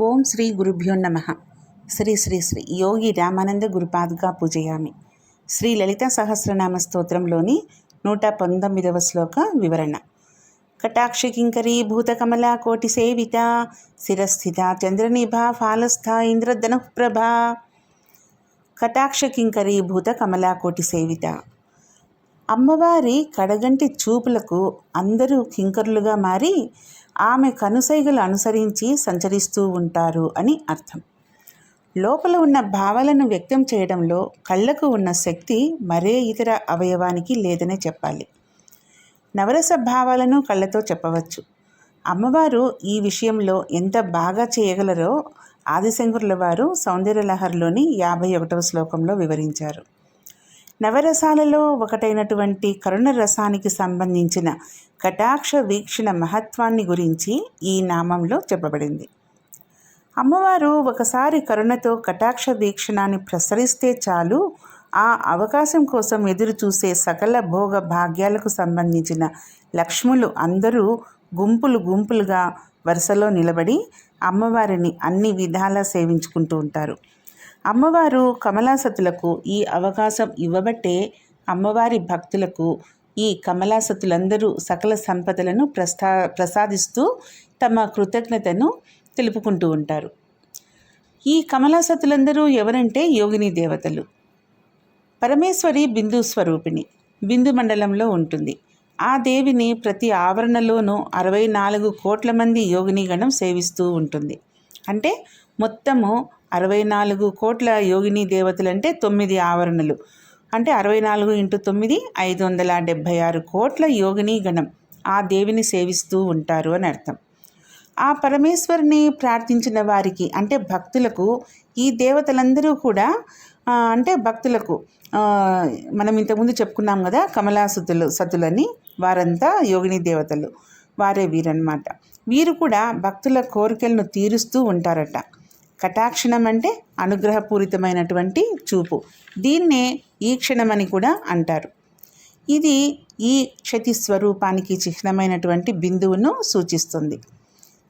ఓం శ్రీ గురుభ్యో నమ. శ్రీ శ్రీ శ్రీ యోగి రామానంద గురుపాదుగా పూజయామి. శ్రీ లలిత సహస్రనామ స్తోత్రంలోని నూట పంతొమ్మిదవ శ్లోక వివరణ. కటాక్ష కింకరీ భూతకమలా కోటి సేవిత శిరస్థిత చంద్రనిభా ఫాలస్థ ఇంద్రధను ప్రభా. కటాక్ష కింకరీ భూత కమలా కోటి సేవిత. అమ్మవారి కడగంటి చూపులకు అందరూ కింకరులుగా మారి ఆమె కనుసైగలు అనుసరించి సంచరిస్తూ ఉంటారు అని అర్థం. లోపల ఉన్న భావాలను వ్యక్తం చేయడంలో కళ్ళకు ఉన్న శక్తి మరే ఇతర అవయవానికి లేదనే చెప్పాలి. నవరస భావాలను కళ్ళతో చెప్పవచ్చు. అమ్మవారు ఈ విషయంలో ఎంత బాగా చేయగలరో ఆదిశంకరుల వారు సౌందర్యలహరిలోని యాభై ఒకటవ శ్లోకంలో వివరించారు. నవరసాలలో ఒకటైనటువంటి కరుణ రసానికి సంబంధించిన కటాక్ష వీక్షణ మహత్వాన్ని గురించి ఈ నామంలో చెప్పబడింది. అమ్మవారు ఒకసారి కరుణతో కటాక్ష వీక్షణాన్ని ప్రసరిస్తే చాలు ఆ అవకాశం కోసం ఎదురు చూసే సకల భోగ భాగ్యాలకు సంబంధించిన లక్ష్ములు అందరూ గుంపులు గుంపులుగా వరుసలో నిలబడి అమ్మవారిని అన్ని విధాలా సేవించుకుంటూ ఉంటారు. అమ్మవారు కమలాసతులకు ఈ అవకాశం ఇవ్వబట్టే అమ్మవారి భక్తులకు ఈ కమలాసతులందరూ సకల సంపదలను ప్రస్తా ప్రసాదిస్తూ తమ కృతజ్ఞతను తెలుపుకుంటూ ఉంటారు. ఈ కమలాసతులందరూ ఎవరంటే యోగిని దేవతలు? పరమేశ్వరి బిందు స్వరూపిణి బిందు మండలంలో ఉంటుంది. ఆ దేవిని ప్రతి ఆవరణలోనూ అరవై నాలుగు కోట్ల మంది యోగిని గణం సేవిస్తూ ఉంటుంది. అంటే మొత్తము అరవై నాలుగు కోట్ల యోగిని దేవతలు అంటే తొమ్మిది ఆవరణలు. అంటే అరవై నాలుగు ఇంటూ తొమ్మిది ఐదు వందల డెబ్భై ఆరు కోట్ల యోగిని గణం. ఆ దేవిని సేవిస్తూ ఉంటారు అని అర్థం. ఆ పరమేశ్వరిని ప్రార్థించిన వారికి అంటే భక్తులకు ఈ దేవతలందరూ కూడా అంటే భక్తులకు మనం ఇంతకుముందు చెప్పుకున్నాం కదా కమలాసుతులు సతులని వారంతా యోగిని దేవతలు. వారే వీరన్నమాట. వీరు కూడా భక్తుల కోరికలను తీరుస్తూ ఉంటారట. కటాక్షణం అంటే అనుగ్రహపూరితమైనటువంటి చూపు. దీన్నే ఈ క్షణమని కూడా అంటారు. ఇది ఈ క్షతి స్వరూపానికి చిహ్నమైనటువంటి బిందువును సూచిస్తుంది.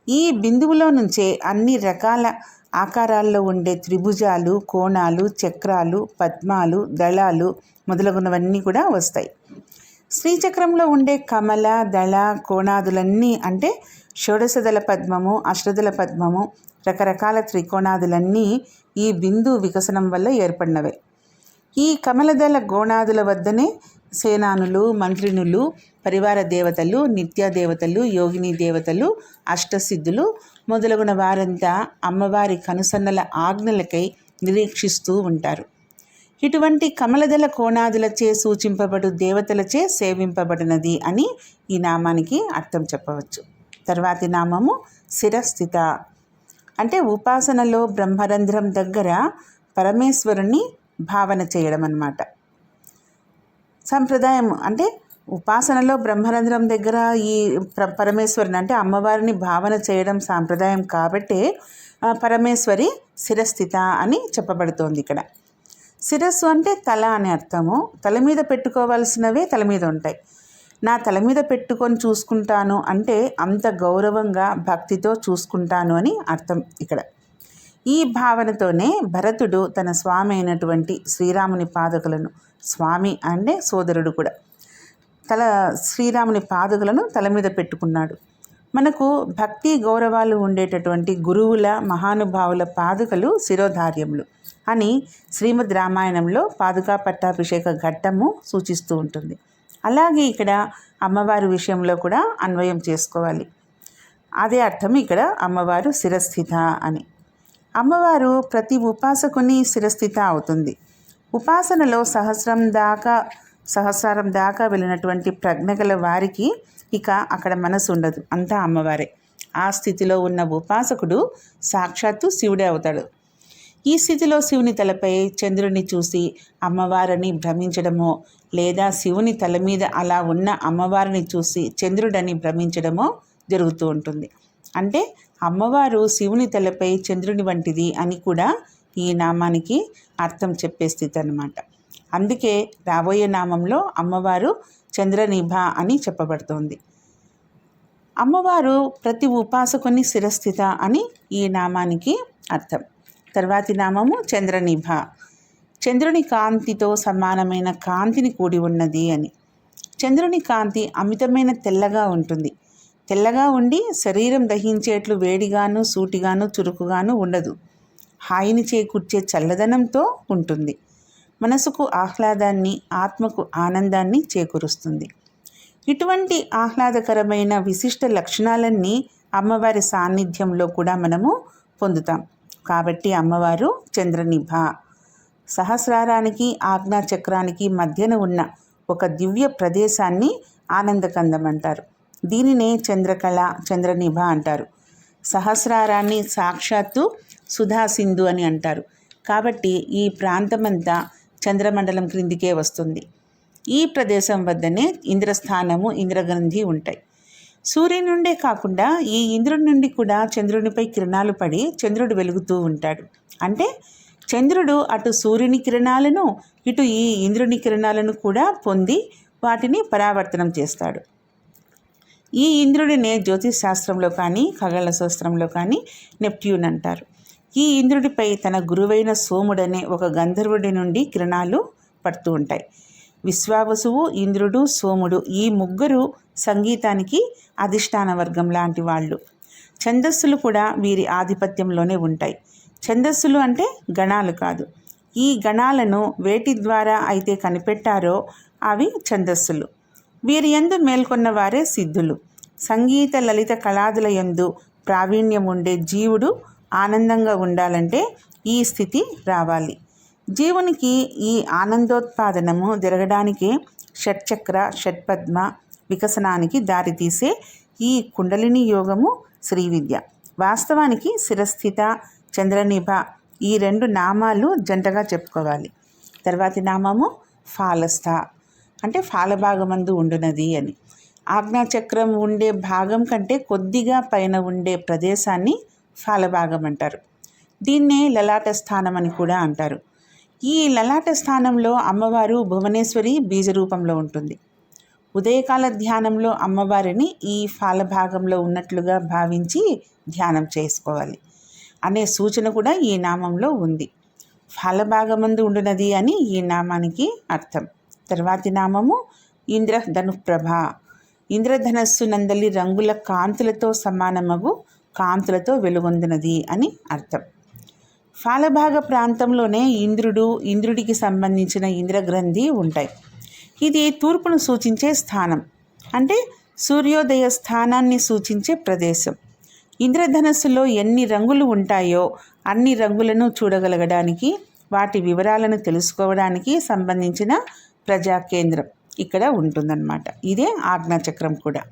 ఈ బిందువులో నుంచే అన్ని రకాల ఆకారాల్లో ఉండే త్రిభుజాలు కోణాలు చక్రాలు పద్మాలు దళాలు మొదలగునవన్నీ కూడా వస్తాయి. శ్రీచక్రంలో ఉండే కమల దళ కోణాదులన్నీ అంటే షోడశదళ పద్మము అష్టదళ పద్మము రకరకాల త్రికోణాదులన్నీ ఈ బిందు వికసనం వల్ల ఏర్పడినవే. ఈ కమలదళ గోణాదుల వద్దనే సేనానులు మంత్రినులు పరివార దేవతలు నిత్య దేవతలు యోగిని దేవతలు అష్టసిద్ధులు మొదలగున వారంతా అమ్మవారి కనుసన్నల ఆజ్ఞలకై నిరీక్షిస్తూ ఉంటారు. ఇటువంటి కమలదళ కోణాదులచే సూచింపబడు దేవతలచే సేవింపబడినది అని ఈ నామానికి అర్థం చెప్పవచ్చు. తర్వాతి నామము శిరస్థిత. అంటే ఉపాసనలో బ్రహ్మరంధ్రం దగ్గర పరమేశ్వరుని భావన చేయడం అన్నమాట సంప్రదాయం అంటే ఉపాసనలో బ్రహ్మరంధ్రం దగ్గర ఈ పరమేశ్వరుని అంటే అమ్మవారిని భావన చేయడం సాంప్రదాయం కాబట్టే పరమేశ్వరి శిరస్థిత అని చెప్పబడుతోంది ఇక్కడ. శిరస్సు అంటే తల అని అర్థము. తల మీద పెట్టుకోవాల్సినవే తల మీద ఉంటాయి. నా తల మీద పెట్టుకొని చూసుకుంటాను అంటే అంత గౌరవంగా భక్తితో చూసుకుంటాను అని అర్థం ఇక్కడ. ఈ భావనతోనే భరతుడు తన స్వామి అయినటువంటి శ్రీరాముని పాదకులను స్వామి అంటే సోదరుడు కూడా తల శ్రీరాముని పాదుకలను తల మీద పెట్టుకున్నాడు. మనకు భక్తి గౌరవాలు ఉండేటటువంటి గురువుల మహానుభావుల పాదుకలు శిరోధార్యములు. అని శ్రీమద్ రామాయణంలో పాదుకా పట్టాభిషేక ఘట్టము సూచిస్తూ ఉంటుంది. అలాగే ఇక్కడ అమ్మవారి విషయంలో కూడా అన్వయం చేసుకోవాలి. అదే అర్థం ఇక్కడ అమ్మవారు శిరస్థిత అని. అమ్మవారు ప్రతి ఉపాసకుని శిరస్థిత అవుతుంది. ఉపాసనలో సహస్రం దాకా సహస్రం దాకా వెళ్ళినటువంటి ప్రజ్ఞ గల వారికి ఇక అక్కడ మనసు ఉండదు. అంతా అమ్మవారే. ఆ స్థితిలో ఉన్న ఉపాసకుడు సాక్షాత్తు శివుడే అవుతాడు. ఈ స్థితిలో శివుని తలపై చంద్రుని చూసి అమ్మవారిని భ్రమించడమో లేదా శివుని తల మీద అలా ఉన్న అమ్మవారిని చూసి చంద్రుడని భ్రమించడమో జరుగుతూ ఉంటుంది. అంటే అమ్మవారు శివుని తలపై చంద్రుని వంటిది అని కూడా ఈ నామానికి అర్థం చెప్పే స్థితి అన్నమాట. అందుకే రాబోయే నామంలో అమ్మవారు చంద్రనిభ అని చెప్పబడుతోంది. అమ్మవారు ప్రతి ఉపాసకుని శిరస్థిత అని ఈ నామానికి అర్థం. తర్వాతి నామము చంద్రనిభ. చంద్రుని కాంతితో సమానమైన కాంతిని కూడి ఉన్నది అని. చంద్రుని కాంతి అమితమైన తెల్లగా ఉంటుంది. తెల్లగా ఉండి శరీరం దహించేట్లు వేడిగాను సూటిగాను చురుకుగాను ఉండదు. హాయిని చేకూర్చే చల్లదనంతో ఉంటుంది. మనసుకు ఆహ్లాదాన్ని ఆత్మకు ఆనందాన్ని చేకూరుస్తుంది. ఇటువంటి ఆహ్లాదకరమైన విశిష్ట లక్షణాలన్నీ అమ్మవారి సాన్నిధ్యంలో కూడా మనము పొందుతాం. కాబట్టి అమ్మవారు చంద్రనిభ. సహస్రారానికి ఆజ్ఞా చక్రానికి మధ్యన ఉన్న ఒక దివ్య ప్రదేశాన్ని ఆనందకందం అంటారు. దీనినే చంద్రకళ చంద్రనిభ అంటారు. సహస్రారాన్ని సాక్షాత్తు సుధా సింధు అని అంటారు. కాబట్టి ఈ ప్రాంతమంతా చంద్రమండలం క్రిందికే వస్తుంది. ఈ ప్రదేశం వద్దనే ఇంద్రస్థానము ఇంద్రగ్రంథి ఉంటాయి. సూర్యుని నుండే కాకుండా ఈ ఇంద్రుడి నుండి కూడా చంద్రునిపై కిరణాలు పడి చంద్రుడు వెలుగుతూ ఉంటాడు. అంటే చంద్రుడు అటు సూర్యుని కిరణాలను ఇటు ఈ ఇంద్రుని కిరణాలను కూడా పొంది వాటిని పరావర్తనం చేస్తాడు. ఈ ఇంద్రుడినే జ్యోతిష్ శాస్త్రంలో కానీ ఖగళ శాస్త్రంలో కానీ నెప్ట్యూన్ అంటారు. ఈ ఇంద్రుడిపై తన గురువైన సోముడనే ఒక గంధర్వుడి నుండి కిరణాలు పడుతూ ఉంటాయి. విశ్వావసువు ఇంద్రుడు సోముడు ఈ ముగ్గురు సంగీతానికి అధిష్టాన వర్గం లాంటి వాళ్ళు. ఛందస్సులు కూడా వీరి ఆధిపత్యంలోనే ఉంటాయి. ఛందస్సులు అంటే గణాలు కాదు. ఈ గణాలను వేటి ద్వారా అయితే కనిపెట్టారో అవి ఛందస్సులు. వీరి ఎందు మేల్కొన్న వారే సిద్ధులు. సంగీత లలిత కళాదుల యందు ప్రావీణ్యం ఉండే జీవుడు ఆనందంగా ఉండాలంటే ఈ స్థితి రావాలి. జీవునికి ఈ ఆనందోత్పాదనము జరగడానికి షట్చక్ర షట్పద్మ వికసనానికి దారితీసే ఈ కుండలిని యోగము శ్రీ విద్య. వాస్తవానికి శిరస్థిత చంద్రనిభ ఈ రెండు నామాలు జంటగా చెప్పుకోవాలి. తర్వాతి నామము ఫాలస్థ. అంటే ఫాలభాగమందు ఉండునది అని. ఆజ్ఞాచక్రం ఉండే భాగం కంటే కొద్దిగా పైన ఉండే ప్రదేశాన్ని ఫాలభాగం అంటారు. దీన్నే లలాట స్థానం అని కూడా అంటారు. ఈ లలాట స్థానంలో అమ్మవారు భువనేశ్వరి బీజ రూపంలో ఉంటుంది. ఉదయకాల ధ్యానంలో అమ్మవారిని ఈ ఫాలభాగంలో ఉన్నట్లుగా భావించి ధ్యానం చేసుకోవాలి అనే సూచన కూడా ఈ నామంలో ఉంది. ఫలభాగమందు ఉండునది అని ఈ నామానికి అర్థం. తర్వాతి నామము ఇంద్రధనుప్రభ. ఇంద్రధనస్సు నందలి రంగుల కాంతులతో సమానమగు కాంతులతో వెలుగొందినది అని అర్థం. ఫాలభాగ ప్రాంతంలోనే ఇంద్రుడు ఇంద్రుడికి సంబంధించిన ఇంద్రగ్రంథి ఉంటాయి. ఇది తూర్పును సూచించే స్థానం. అంటే సూర్యోదయ స్థానాన్ని సూచించే ప్రదేశం. ఇంద్రధనస్సులో ఎన్ని రంగులు ఉంటాయో అన్ని రంగులను చూడగలగడానికి వాటి వివరాలను తెలుసుకోవడానికి సంబంధించిన ప్రజా కేంద్రం ఇక్కడ ఉంటుందన్నమాట. ఇదే ఆజ్ఞాచక్రం కూడా.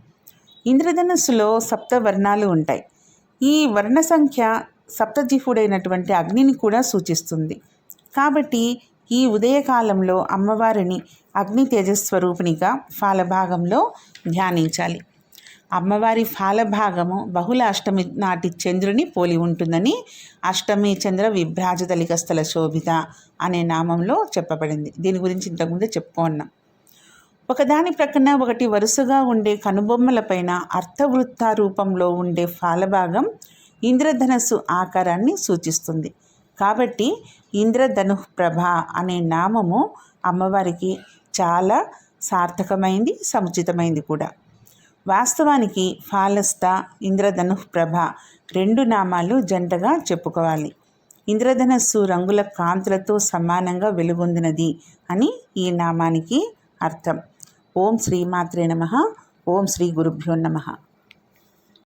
ఇంద్రధనస్సులో సప్త వర్ణాలు ఉంటాయి. ఈ వర్ణ సంఖ్య సప్తజిహుడైనటువంటి అగ్నిని కూడా సూచిస్తుంది. కాబట్టి ఈ ఉదయకాలంలో అమ్మవారిని అగ్ని తేజస్వరూపిణిగా ఫాలభాగంలో ధ్యానించాలి. అమ్మవారి ఫాలభాగము బహుళ అష్టమి నాటి చంద్రుని పోలి ఉంటుందని అష్టమి చంద్ర విభ్రాజతలిక స్థల శోభిత అనే నామంలో చెప్పబడింది. దీని గురించి ఇంతకుముందే చెప్పుకున్నాం ఒకదాని ప్రక్కన ఒకటి వరుసగా ఉండే కనుబొమ్మలపైన అర్థవృత్త రూపంలో ఉండే ఫాలభాగం ఇంద్రధనస్సు ఆకారాన్ని సూచిస్తుంది. కాబట్టి ఇంద్రధను ప్రభ అనే నామము అమ్మవారికి చాలా సార్థకమైంది సముచితమైంది కూడా. వాస్తవానికి ఫాలస్త ఇంద్రధను ప్రభ రెండు నామాలు జంటగా చెప్పుకోవాలి. ఇంద్రధనస్సు రంగుల కాంతులతో సమానంగా వెలుగొందినది అని ఈ నామానికి అర్థం. ఓం శ్రీమాత్రే నమ. ఓం శ్రీ గురుభ్యో నమ.